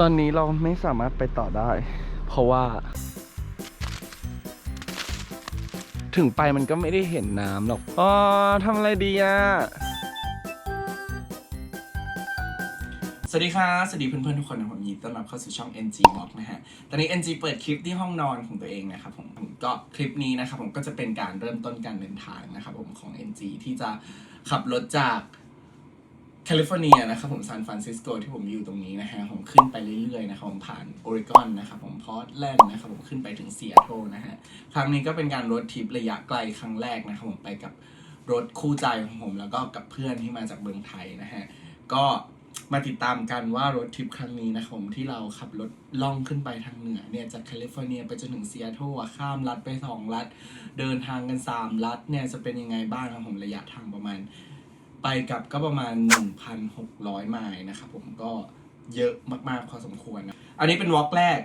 ตอนนี้เราไม่สามารถไปต่อได้ เพราะว่า ถึงไปมันก็ไม่ได้เห็นน้ำหรอกอ๋อทำอะไรดีอะ สวัสดีครับสวัสดีเพื่อนๆทุกคนนะผมยินดีต้อนรับเข้าสู่ช่อง NG Vlog นะฮะ ตอนนี้ NG เปิดคลิปที่ห้องนอนของตัวเองนะครับผมผมก็คลิปนี้นะครับผมก็จะเป็นการเริ่มต้นการเดินทางนะครับผมของ NG ที่จะขับรถจาก แคลิฟอร์เนียนะครับผมซานฟรานซิสโกที่ผมอยู่ตรงนี้นะฮะผมขึ้นไปเรื่อยๆนะครับผมผ่านโอเรกอนนะครับผมพอร์ตแลนด์นะครับผมขึ้นไปถึงซีแอตเทิลนะฮะครั้งนี้ก็เป็นการรถทริประยะไกลครั้งแรกนะครับผมไปกับรถคู่ใจของผมแล้วก็กับเพื่อนที่มาจากเมืองไทยนะฮะก็มาติดตามกันว่ารถทริปครั้งนี้นะครับผมที่เราขับรถล่องขึ้นไปทางเหนือเนี่ยจากแคลิฟอร์เนียไปจนถึงซีแอตเทิลอะข้ามรัฐไปสองรัฐ เดินทางกันสามรัฐเนี่ยจะเป็นยังไงบ้างครับผมระยะทางประมาณ ไปกับก็ประมาณ 1,600 ไมล์นะครับผมก็เยอะมากๆพอสมควรนะอันนี้เป็นวอล์กแรก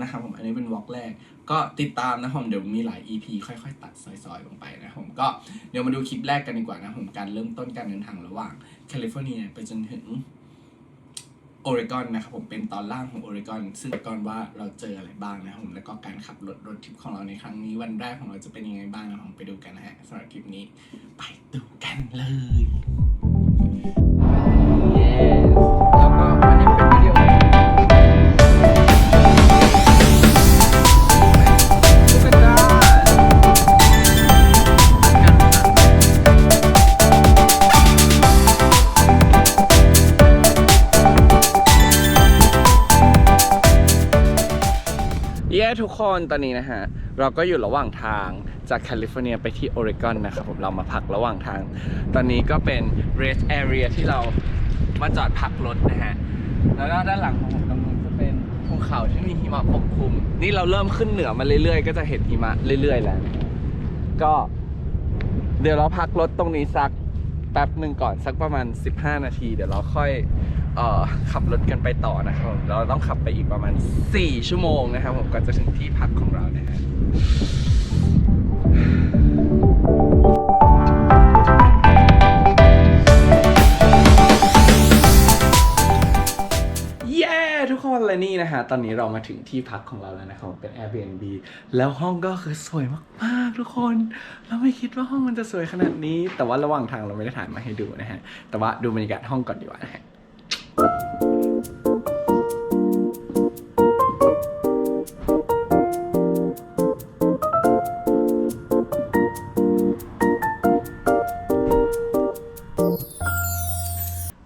นะครับผมอันนี้เป็นวอล์กแรก ก็ติดตามนะผมเดี๋ยวมีหลาย EP ค่อยๆ ตัดซอยๆลงไปนะผมก็เดี๋ยวมาดูคลิปแรกกันดีกว่านะผมการเริ่มต้นการเดินทางระหว่างแคลิฟอร์เนียไปจนถึง โอเรกอนนะครับผมเป็นตอนล่างของโอเรกอนซึ่งก่อนว่าเราเจออะไรบ้างนะครับผมแล้วก็การขับรถรถทริปของเราในครั้งนี้วันแรกของเราจะเป็นยังไงบ้างนะครับผมไปดูกันนะฮะสำหรับคลิปนี้ ไปดูกันเลย ทุกคนตอนนี้นะฮะ เราก็อยู่ระหว่างทางจากแคลิฟอร์เนียไปที่โอเรกอนนะครับผมเรามาพักระหว่างทาง ตอนนี้ก็เป็น rest area ที่เรามาจอดพักรถนะฮะ แล้วก็ด้านหลังของผมตรงนู้นจะเป็นภูเขาที่มีหิมะปกคลุม นี่เราเริ่มขึ้นเหนือมาเรื่อยๆ ก็จะเห็นหิมะเรื่อย ๆ แล้ว ก็เดี๋ยวเราพักรถตรงนี้สักแป๊บหนึ่งก่อนสักประมาณ 15 นาที เดี๋ยวเราค่อย เอ่อขับรถกันไปต่อนะครับผมเราต้องขับไปอีกประมาณ 4 ชั่วโมงนะครับผมก่อนจะถึงที่พักของเรานะฮะเย้ทุกคนและนี่นะฮะ ตอนนี้เรามาถึงที่พักของเราแล้วนะครับเป็น Airbnb แล้วห้องก็คือสวยมาก ๆ ทุกคน เราไม่คิดว่าห้องมันจะสวยขนาดนี้ แต่ว่าระหว่างทางเราไม่ได้ถ่ายมาให้ดูนะฮะ แต่ว่าดูบรรยากาศห้องก่อนดีกว่านะฮะ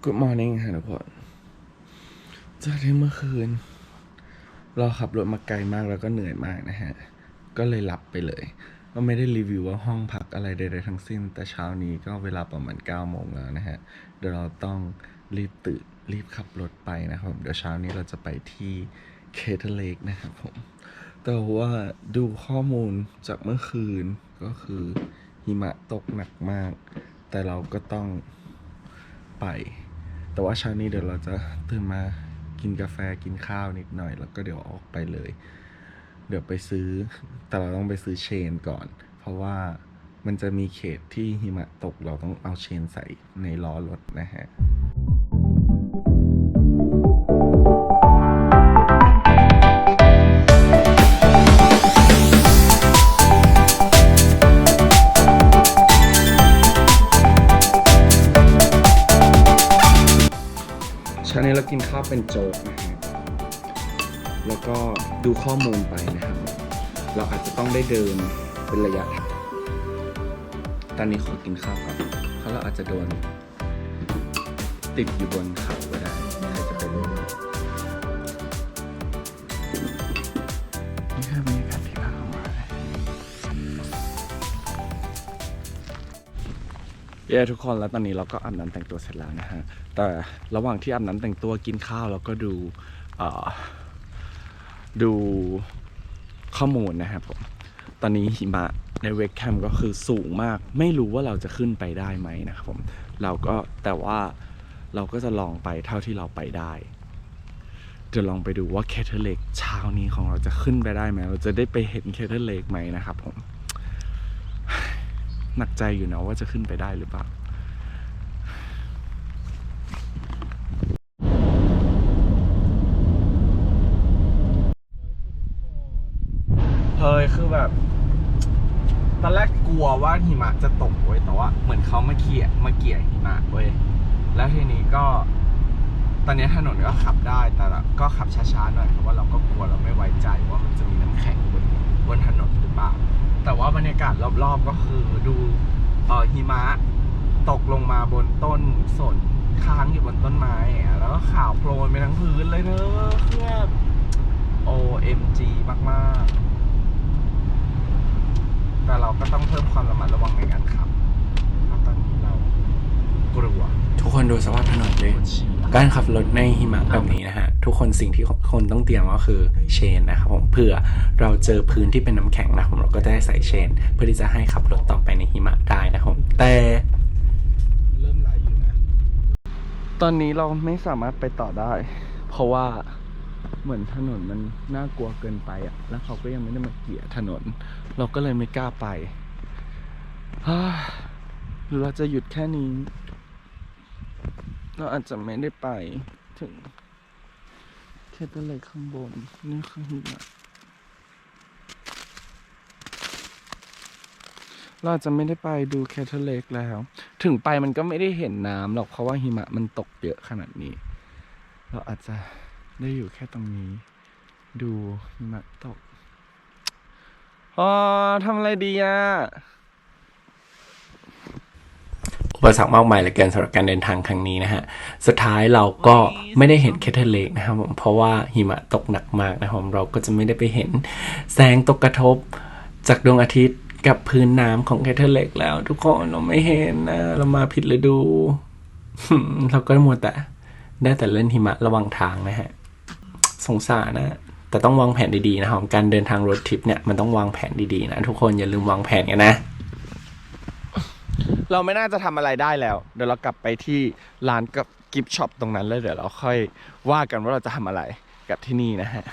Good morning ฮะทุกคนจากที่เมื่อคืน เราขับรถมาไกลมากแล้วก็เหนื่อยมากนะฮะ ก็เลยหลับไปเลย ก็ไม่ได้รีวิวว่าห้องพักอะไรใดๆทั้งสิ้น แต่เช้านี้ก็เวลาประมาณ9โมงแล้วนะฮะ เดี๋ยวเราต้องรีบตื่นรีบขับรถไปนะครับผมเดี๋ยวเช้านี้เราจะไปที่เคเทเลกนะครับผม แต่ว่าดูข้อมูลจากเมื่อคืนก็คือหิมะตกหนักมาก แต่เราก็ต้องไป แต่ว่าเช้านี้เดี๋ยวเราจะตื่นมากินกาแฟกินข้าวนิดหน่อย แล้วก็เดี๋ยวออกไปเลย เดี๋ยวไปซื้อ แต่เราต้องไปซื้อเชนก่อน เพราะว่ามันจะมีเขตที่หิมะตกเราต้องเอาเชนใส่ในล้อรถนะฮะ กินข้าวเป็นโจ๊กนะฮะแล้วก็ดูข้อมูลไปนะครับ เราอาจจะต้องได้เดินเป็นระยะทางตอนนี้ขอกินข้าวก่อนเพราะเราอาจจะโดนติดอยู่บนเขาก็ได้ เย้ทุกคนแล้วตอนนี้เราก็อาบน้ำแต่งตัวเสร็จแล้วนะฮะ แต่ระหว่างที่อาบน้ำแต่งตัวกินข้าวแล้วก็ดูดูข้อมูลนะครับผม ตอนนี้หิมะในเวกแคมก็คือสูงมาก ไม่รู้ว่าเราจะขึ้นไปได้ไหมนะครับผม เราก็แต่ว่าเราก็จะลองไปเท่าที่เราไปได้จะลองไปดูว่าเคทเทเลกเช้านี้ของเราจะขึ้นไปได้ไหมเราจะได้ไปเห็นเคทเทเลกไหมนะครับผม หนักใจอยู่นะว่าจะขึ้นไปได้หรือเปล่าเฮ้ยคือแบบตอนแรกกลัวว่าหิมะจะตกเว้ยแต่ว่าเหมือนเขามาเกี่ยมาเกี่ยหิมะเว้ยแล้วทีนี้ก็ ตอนนี้ถนนก็ขับได้แต่ก็ขับช้าๆหน่อยเพราะว่าเราก็กลัวเราไม่ไว้ใจว่ามันจะมีน้ำแข็งบนบนถนนหรือเปล่า แต่ว่าบรรยากาศรอบๆก็คือดูเออหิมะตกลงมาบนต้นสนค้างอยู่บนต้นไม้อะแล้วก็ขาวโพลนไปทั้งพื้นเลยเนอะคือแบบ OMG มากๆ แต่เราก็ต้องเพิ่มความระมัดระวังในการขับเพราะตอนนี้เรากลัว ทุกคนดูสภาพถนนเลย การขับรถในหิมะแบบนี้นะฮะ ทุกคนสิ่งที่คนต้องเตรียมก็คือเชนนะครับผมเพื่อเราเจอพื้นที่เป็นน้ำแข็งนะผมเราก็จะได้ใส่เชน เพื่อที่จะให้ขับรถต่อไปในหิมะได้นะครับผมแต่ตอนนี้เราไม่สามารถไปต่อได้ เพราะว่าเหมือนถนนมันน่ากลัวเกินไปอะ แล้วเขาก็ยังไม่ได้มาเกี่ยถนน เราก็เลยไม่กล้าไปเราจะหยุดแค่นี้ เราอาจจะไม่ได้ไปถึงแค่ตัวเล็กข้างบน นี่คือหิมะเราอาจจะไม่ได้ไปดูแคทเธอร์เลกแล้ว ถึงไปมันก็ไม่ได้เห็นน้ำหรอกเพราะว่าหิมะมันตกเยอะขนาดนี้ เราอาจจะได้อยู่แค่ตรงนี้ ดูหิมะตกอ๋อทำอะไรดีอะ อุปสรรคมากมายเหลือเกินสำหรับการเดินทางครั้งนี้นะฮะ สุดท้ายเราก็ไม่ได้เห็นแคทเธอร์เลกนะครับผมเพราะว่าหิมะตกหนักมากนะครับเราก็จะไม่ได้ไปเห็นแสงตกกระทบจากดวงอาทิตย์กับพื้นน้ำของแคทเธอร์เลกแล้ว ทุกคนเราไม่เห็นนะ เรามาผิดฤดูเราก็มัวแต่ได้แต่เล่นหิมะระหว่างทางนะฮะสงสารนะ แต่ต้องวางแผนดีๆนะครับการเดินทางรถทริปเนี่ยมันต้องวางแผนดีๆนะทุกคนอย่าลืมวางแผนกันนะ เราไม่น่าจะทำอะไรได้แล้ว เดี๋ยวเรากลับไปที่ร้านกับกิฟช็อปตรงนั้นแล้วเดี๋ยวเราค่อยว่ากันว่าเราจะทำอะไรกับที่นี่นะฮะ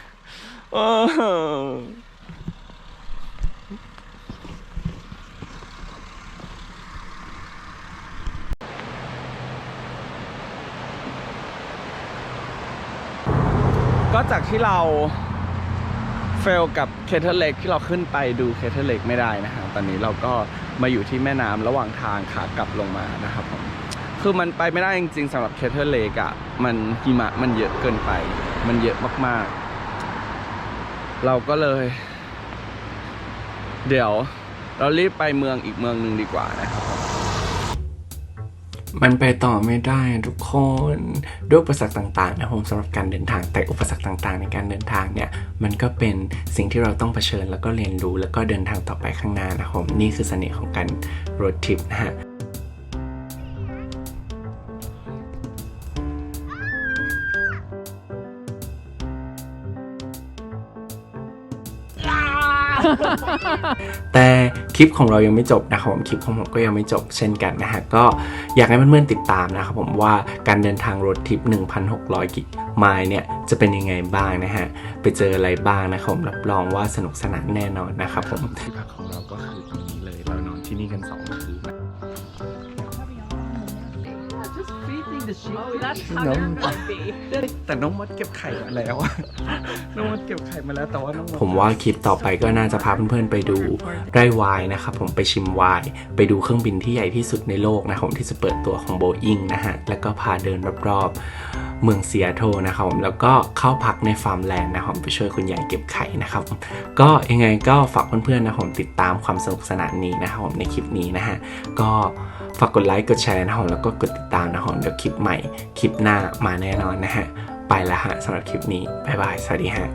ก็จากที่เราเฟลกับเคเทอร์เล็กที่เราขึ้นไปดูเคเทอร์เล็กไม่ได้นะฮะตอนนี้เราก็ มาอยู่ที่แม่น้ำระหว่างทางขากลับลงมานะครับผมคือมันไปไม่ได้จริงๆสำหรับเคเทอร์เลกอะมันหิมะมันเยอะเกินไป มันเยอะมากๆ เราก็เลย เดี๋ยวเรารีบไปเมืองอีกเมืองหนึ่งดีกว่านะครับ มันไปต่อไม่ได้ทุกคนด้วยอุปสรรคต่างๆนะผมสำหรับการเดินทางแต่อุปสรรคต่างๆ ในการเดินทางเนี่ยมันก็เป็นสิ่งที่เราต้องเผชิญแล้วก็เรียนรู้แล้วก็เดินทางต่อไปข้างหน้านะผมนี่คือเสน่ห์ของการรถทริปนะฮะ แต่คลิปของเรายังไม่จบนะครับผมคลิปของผมก็ยังไม่จบเช่นกันนะฮะก็อยากให้เพื่อนๆติดตามนะครับผมว่าการเดินทางรถทริป 1,600 กิไมล์เนี่ยจะเป็นยังไงบ้างนะฮะไปเจออะไรบ้างนะครับผมรับรองว่าสนุกสนานแน่นอนนะครับผมที่พักของเราก็คือตรงนี้เลยเรานอนที่นี่กัน2คืน Oh, that's how No. you're gonna be. แต่น้องมดเก็บไข่มาแล้วอะน้องมดเก็บไข่มาแล้วแต่ว่าน้องผมว่าคลิปต่อไปก็น่าจะพาเพื่อนๆไปดูไร่วายนะครับผมไปชิมวายไปดูเครื่องบินที่ใหญ่ที่สุดในโลกนะครับผมที่จะเปิดตัวของโบอิงนะฮะแล้วก็พาเดินรอบๆเมืองเซียโตรนะครับผมแล้วก็เข้าพักในฟาร์มแลนด์นะครับผมไปช่วยคุณยายเก็บไข่นะครับผมก็ยังไงก็ฝากเพื่อนๆนะครับผมติดตามความสนุกสนานนี้นะครับผมในคลิปนี้นะฮะก็ ฝากกดไลค์กดแชร์นะครับผมแล้วก็กดติดตามนะครับผมเดี๋ยวคลิปใหม่ คลิปหน้ามาแน่นอนนะฮะ ไปละฮะสำหรับคลิปนี้ บ๊ายบาย สวัสดีฮะ